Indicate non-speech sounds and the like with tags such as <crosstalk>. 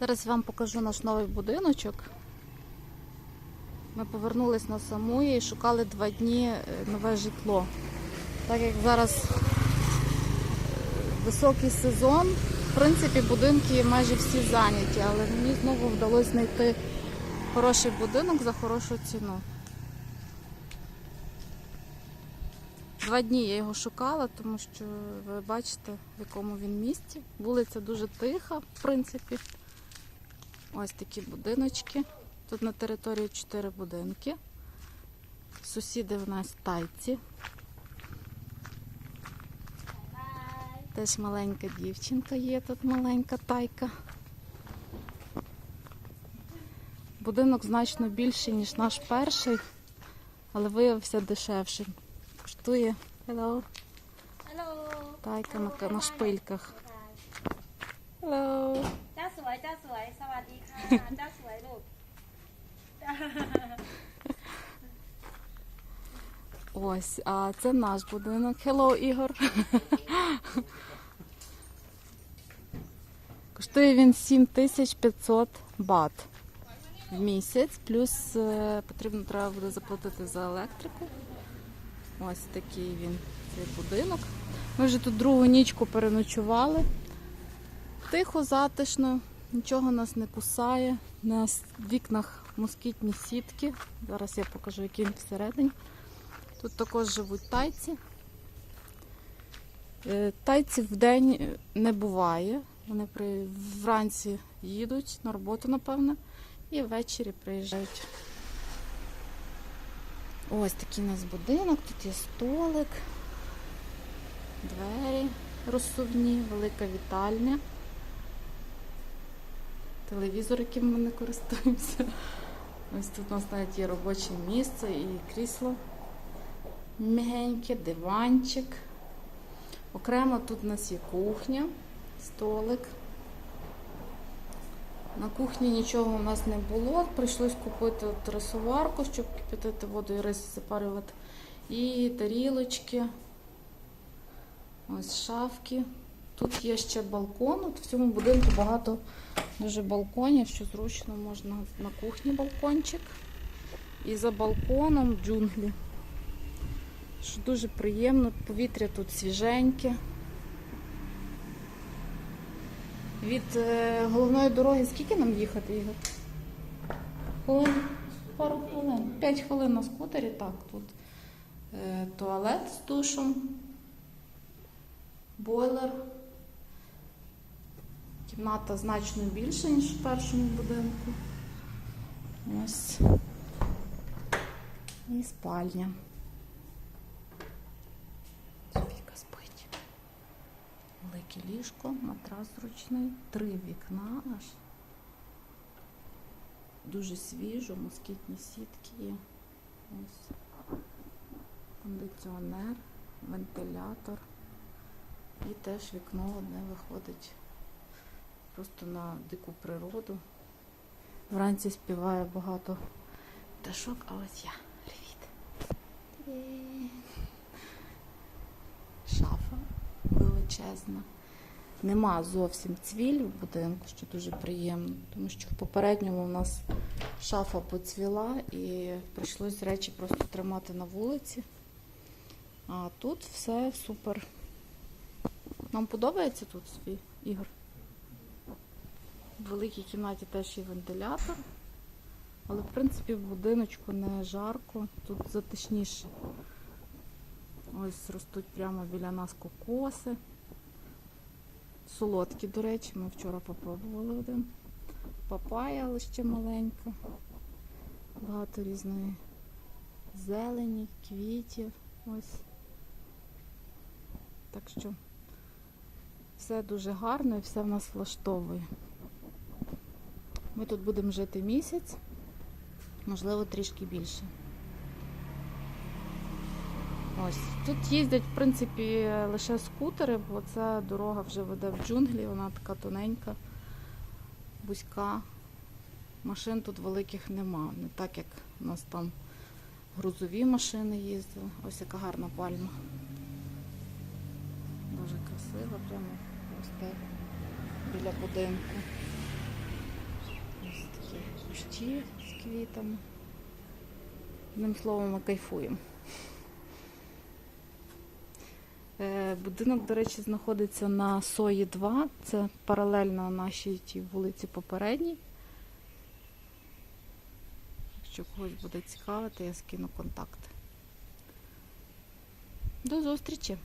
Зараз я вам покажу наш новий будиночок. Ми повернулись на Самуї і шукали два дні е, нове житло. Так як зараз високий сезон, в принципі, будинки майже всі зайняті, але мені знову вдалося знайти хороший будинок за хорошу ціну. Два дні я його шукала, тому що ви бачите, в якому він місті. Вулиця дуже тиха, в принципі. Ось такі будиночки. Тут на території 4 будинки. Сусіди в нас тайці. Теж маленька дівчинка є, тут маленька тайка. Будинок значно більший, ніж наш перший, але виявився дешевшим. Коштує Hello. Hello. тайка на, на шпильках. Hello. เจ้าสวย เจ้าสวย สวัสดีค่ะ เจ้าสวย<laughs> ลูก <laughs> Ось, а це наш будинок. Hello, Ігор. <laughs> Коштує він 7500 бат в місяць, плюс е, потрібно треба буде заплатити за електрику. Ось такий він цей будинок. Ми вже тут другу нічку переночували. Тихо, затишно, нічого нас не кусає. На вікнах москітні сітки. Зараз я покажу, він всередині. Тут також живуть тайці. Е, Тайців в день не буває. Вони при... вранці їдуть на роботу, напевно, і ввечері приїжджають. Ось такий у нас будинок, тут є столик, двері розсувні, велика вітальня, телевізор, яким ми не користуємося. Ось тут у нас навіть є робоче місце і крісло м'ягеньке, диванчик. Окремо тут у нас є кухня, столик. На кухні нічого у нас не було. Прийшлось купити рисоварку, щоб кипятити воду і рис запарювати. І тарілочки. Ось шафки. Тут є ще балкон. От в цьому будинку багато дуже балконів, що зручно можна на кухні балкончик. І за балконом джунглі. Що дуже приємно, повітря тут свіженьке. Від е, головної дороги скільки нам їхати, Ігор? Хвилин, пару хвилин. П'ять хвилин на скутері, так, тут е, туалет з душем, бойлер. Кімната значно більша, ніж в першому будинку. Ось. І спальня. Софійка спить. Велике ліжко, матрас зручний, три вікна аж. Дуже свіжо, москітні сітки. Ось. Кондиціонер, вентилятор. І теж вікно одне виходить просто на дику природу. Вранці співає багато пташок, а ось я. Привіт. Шафа величезна. Нема зовсім цвіль в будинку, що дуже приємно, тому що в попередньому у нас шафа поцвіла і прийшлось речі просто тримати на вулиці. А тут все супер. Нам подобається тут свій ігор? В великій кімнаті теж є вентилятор, але в принципі в будиночку не жарко, тут затишніше. Ось ростуть прямо біля нас кокоси. Солодкі, до речі, ми вчора попробували один. Папая, але ще маленька. Багато різної зелені, квітів. Ось. Так що все дуже гарно і все в нас влаштовує. Ми тут будемо жити місяць, можливо, трішки більше. Ось тут їздять, в принципі, лише скутери, бо ця дорога вже веде в джунглі, вона така тоненька, вузька. Машин тут великих нема. Не так, як у нас там грузові машини їздили. Ось яка гарна пальма. Дуже красива, прямо росте біля будинку. Кущі з квітами. Одним словом, ми кайфуємо. Е, Будинок, до речі, знаходиться на Сої 2. Це паралельно нашій тій вулиці попередній. Якщо когось буде цікавити, я скину контакти. До зустрічі!